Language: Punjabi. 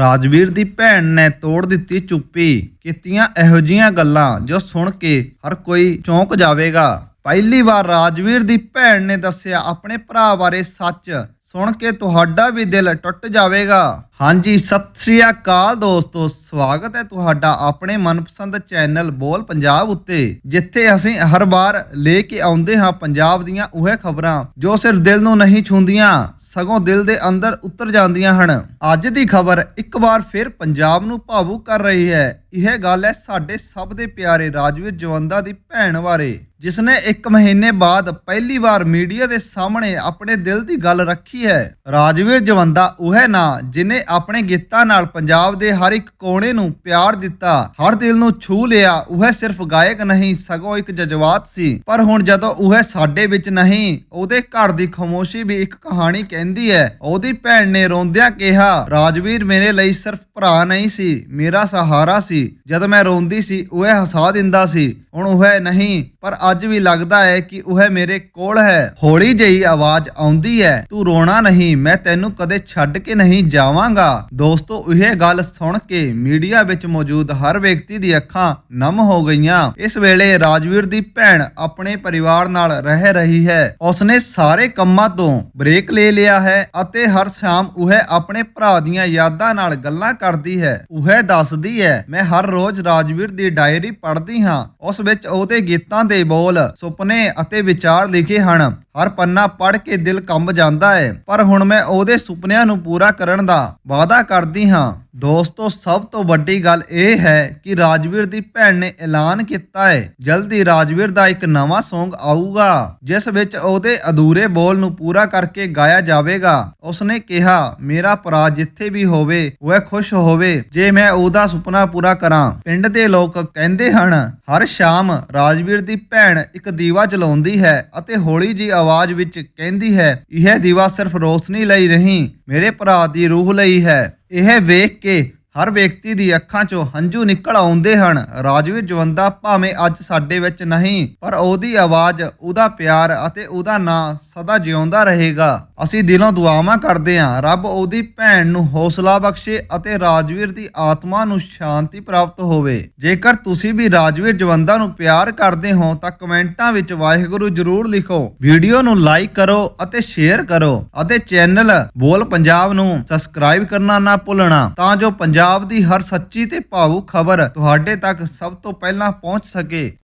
ਰਾਜਵੀਰ ਦੀ ਭੈਣ ਨੇ ਤੋੜ ਦਿੱਤੀ ਚੁੱਪੀ। ਕੀਤੀਆਂ ਇਹੋ ਜੀਆਂ ਗੱਲਾਂ ਜੋ ਸੁਣ ਕੇ ਹਰ ਕੋਈ ਚੌਂਕ ਜਾਵੇਗਾ। ਪਹਿਲੀ ਵਾਰ ਰਾਜਵੀਰ ਦੀ ਭੈਣ ਨੇ ਦੱਸਿਆ ਆਪਣੇ ਭਰਾ ਬਾਰੇ ਸੱਚ। ਸੁਣ ਕੇ ਤੁਹਾਡਾ ਵੀ ਦਿਲ ਟੁੱਟ ਜਾਵੇਗਾ। ਹਾਂਜੀ, ਸਤਿ ਸ੍ਰੀ ਅਕਾਲ ਦੋਸਤੋ, ਸਵਾਗਤ ਹੈ ਤੁਹਾਡਾ ਆਪਣੇ ਮਨਪਸੰਦ ਚੈਨਲ ਬੋਲ ਪੰਜਾਬ ਉੱਤੇ, ਜਿੱਥੇ ਅਸੀਂ ਹਰ ਵਾਰ ਲੈ ਕੇ ਆਉਂਦੇ ਹਾਂ ਪੰਜਾਬ ਦੀਆਂ ਉਹ ਖਬਰਾਂ, ਜੋ ਸਿਰਫ ਦਿਲ ਨੂੰ ਨਹੀਂ ਛੂੰਦੀਆਂ ਸਗੋਂ ਦਿਲ ਦੇ ਅੰਦਰ ਉਤਰ ਜਾਂਦੀਆਂ ਹਨ। ਅੱਜ ਦੀ ਖਬਰ ਇੱਕ ਵਾਰ ਫਿਰ ਪੰਜਾਬ ਨੂੰ ਭਾਵੁਕ ਕਰ ਰਹੀ ਹੈ। ਇਹ ਗੱਲ ਹੈ ਸਾਡੇ ਸਭ ਦੇ ਪਿਆਰੇ ਰਾਜਵੀਰ ਜਵੰਦਾ ਦੀ ਭੈਣ ਬਾਰੇ। ਜਿਸ ਨੇ 1 ਮਹੀਨੇ ਬਾਅਦ ਪਹਿਲੀ ਵਾਰ ਮੀਡੀਆ ਦੇ ਸਾਹਮਣੇ ਆਪਣੇ ਦਿਲ ਦੀ ਗੱਲ ਰੱਖੀ ਹੈ, ਰਾਜਵੀਰ ਜਵੰਦਾ ਉਹ ਹੈ ਨਾ ਜਿਨੇ ਆਪਣੇ ਗੀਤਾਂ ਨਾਲ ਪੰਜਾਬ ਦੇ ਹਰ ਇੱਕ ਕੋਨੇ ਨੂੰ ਪਿਆਰ ਦਿੱਤਾ, ਹਰ ਦਿਲ ਨੂੰ ਛੂ ਲਿਆ, ਉਹ ਸਿਰਫ ਗਾਇਕ ਨਹੀਂ, ਸਗੋਂ ਇੱਕ ਜਜ਼ਬਾਤ ਸੀ। ਪਰ ਹੁਣ ਜਦੋਂ ਉਹ ਸਾਡੇ ਵਿੱਚ ਨਹੀਂ, ਉਹਦੇ ਘਰ ਦੀ ਖਾਮੋਸ਼ੀ ਵੀ ਇੱਕ ਕਹਾਣੀ ਕਹਿੰਦੀ ਹੈ, ਉਹਦੀ ਭੈਣ ਨੇ ਰੋਂਦਿਆਂ ਕਿਹਾ, ਰਾਜਵੀਰ ਮੇਰੇ ਲਈ ਸਿਰਫ ਭਰਾ ਨਹੀਂ ਸੀ, ਮੇਰਾ ਸਹਾਰਾ ਸੀ। ਜਦ ਮੈਂ ਰੋਂਦੀ ਸੀ, ਉਹ ਹਸਾ ਦਿੰਦਾ ਸੀ, ਹੁਣ ਉਹ ਨਹੀਂ। ਪਰ ਅੱਜ ਵੀ ਲੱਗਦਾ ਹੈ ਕਿ ਉਹ ਮੇਰੇ ਕੋਲ ਹੈ। ਹੌਲੀ ਜਿਹੀ ਆਵਾਜ਼ ਆਉਂਦੀ ਹੈ, ਤੂੰ ਰੋਣਾ ਨਹੀਂ, ਮੈਂ ਤੈਨੂੰ ਕਦੇ ਛੱਡ ਕੇ ਨਹੀਂ ਜਾਵਾਂਗਾ। ਦੋਸਤੋ, ਇਹ ਗੱਲ ਸੁਣ ਕੇ ਮੀਡੀਆ ਵਿੱਚ ਮੌਜੂਦ ਹਰ ਵਿਅਕਤੀ ਦੀ ਅੱਖਾਂ ਨਮ ਹੋ ਗਈਆਂ। ਇਸ ਵੇਲੇ ਰਾਜਵੀਰ ਦੀ ਭੈਣ ਆਪਣੇ ਪਰਿਵਾਰ ਨਾਲ ਰਹਿ ਰਹੀ ਹੈ। ਉਸਨੇ ਸਾਰੇ ਕੰਮਾਂ ਤੋਂ ਬ੍ਰੇਕ ਲੈ ਲਿਆ ਹੈ ਅਤੇ ਹਰ ਸ਼ਾਮ ਉਹ ਆਪਣੇ ਭਰਾ ਦੀਆਂ ਯਾਦਾਂ ਨਾਲ ਗੱਲਾਂ ਕਰਦੀ ਹੈ। ਉਹ ਦੱਸਦੀ ਹੈ, ਮੈਂ ਹਰ ਰੋਜ਼ ਰਾਜਵੀਰ ਦੀ ਡਾਇਰੀ ਪੜ੍ਹਦੀ ਹਾਂ। ਉਸ ਵਿੱਚ ਉਹਦੇ ਗੀਤਾਂ ਦੇ ਬੋਲ ਸੁਪਨੇ ਅਤੇ ਵਿਚਾਰ ਲਿਖੇ ਹਨ। ਹਰ ਪੰਨਾ ਪੜ੍ਹ ਕੇ ਦਿਲ ਕੰਬ ਜਾਂਦਾ ਹੈ ਪਰ ਹੁਣ ਮੈਂ ਉਹਦੇ ਸੁਪਨਿਆਂ ਨੂੰ ਪੂਰਾ ਕਰਨ ਦਾ ਵਾਅਦਾ ਕਰਦੀ ਹਾਂ। ਦੋਸਤੋ, ਸਭ ਤੋਂ ਵੱਡੀ ਗੱਲ ਇਹ ਹੈ ਕਿ ਰਾਜਵੀਰ ਦੀ ਭੈਣ ਨੇ ਐਲਾਨ ਕੀਤਾ ਹੈ ਜਲਦੀ ਰਾਜਵੀਰ ਦਾ ਇੱਕ ਨਵਾਂ Song ਆਊਗਾ, ਜਿਸ ਵਿੱਚ ਉਹਦੇ ਅਧੂਰੇ ਬੋਲ ਨੂੰ ਪੂਰਾ ਕਰਕੇ ਗਾਇਆ ਜਾਵੇਗਾ। ਉਸਨੇ ਕਿਹਾ, ਮੇਰਾ ਭਰਾ ਜਿੱਥੇ ਵੀ ਹੋਵੇ, ਉਹ ਖੁਸ਼ ਹੋਵੇ। ਜੇ ਮੈਂ ਉਹਦਾ ਸੁਪਨਾ ਪੂਰਾ ਕਰਾਂ। ਪਿੰਡ ਦੇ ਲੋਕ ਕਹਿੰਦੇ ਹਨ, ਹਰ ਸ਼ਾਮ ਰਾਜਵੀਰ ਦੀ ਭੈਣ ਇੱਕ ਦੀਵਾ ਜਲਾਉਂਦੀ ਹੈ ਅਤੇ ਹੌਲੀ ਜੀ ਆਵਾਜ਼ ਵਿੱਚ ਕਹਿੰਦੀ ਹੈ, ਇਹ ਦੀਵਾ ਸਿਰਫ ਰੋਸ਼ਨੀ ਲਈ ਨਹੀਂ, ਮੇਰੇ ਭਰਾ ਦੀ ਰੂਹ ਲਈ ਹੈ। ਇਹ ਵੇਖ ਕੇ ਹਰ ਵਿਅਕਤੀ ਦੀ ਅੱਖਾਂ 'ਚੋਂ ਹੰਝੂ ਨਿਕਲ ਆਉਂਦੇ ਹਨ। ਰਾਜਵੀਰ ਜਵੰਦਾ ਭਾਵੇਂ ਅੱਜ ਸਾਡੇ ਵਿੱਚ ਨਹੀਂ, ਪਰ ਉਹਦੀ ਆਵਾਜ਼, ਉਹਦਾ ਪਿਆਰ ਅਤੇ ਉਹਦਾ ਨਾਂ ਸਦਾ ਜਿਉਂਦਾ ਰਹੇਗਾ। ਅਸੀਂ ਦਿਲੋਂ ਦੁਆਵਾਂ ਕਰਦੇ ਹਾਂ। ਰੱਬ ਉਹਦੀ ਭੈਣ ਨੂੰ ਹੌਸਲਾ ਬਖਸ਼ੇ ਅਤੇ ਰਾਜਵੀਰ ਦੀ ਆਤਮਾ ਨੂੰ ਸ਼ਾਂਤੀ ਪ੍ਰਾਪਤ ਹੋਵੇ। ਜੇਕਰ ਤੁਸੀਂ ਵੀ ਰਾਜਵੀਰ ਜਵੰਦਾ ਨੂੰ ਪਿਆਰ ਕਰਦੇ ਹੋ, ਤਾਂ ਕਮੈਂਟਾਂ ਵਿੱਚ ਵਾਹਿਗੁਰੂ ਜ਼ਰੂਰ ਲਿਖੋ। ਵੀਡੀਓ ਨੂੰ ਲਾਈਕ ਕਰੋ ਅਤੇ ਸ਼ੇਅਰ ਕਰੋ ਅਤੇ ਚੈਨਲ ਬੋਲ ਪੰਜਾਬ ਨੂੰ ਸਬਸਕ੍ਰਾਈਬ ਕਰਨਾ ਨਾ ਭੁੱਲਣਾ, ਤਾਂ ਜੋ ਪੰਜਾਬ ਦੀ ਹਰ ਸੱਚੀ ਤੇ ਭਾਵੁਕ ਖਬਰ ਤੁਹਾਡੇ ਤੱਕ ਸਭ ਤੋਂ ਪਹਿਲਾਂ ਪਹੁੰਚ ਸਕੇ।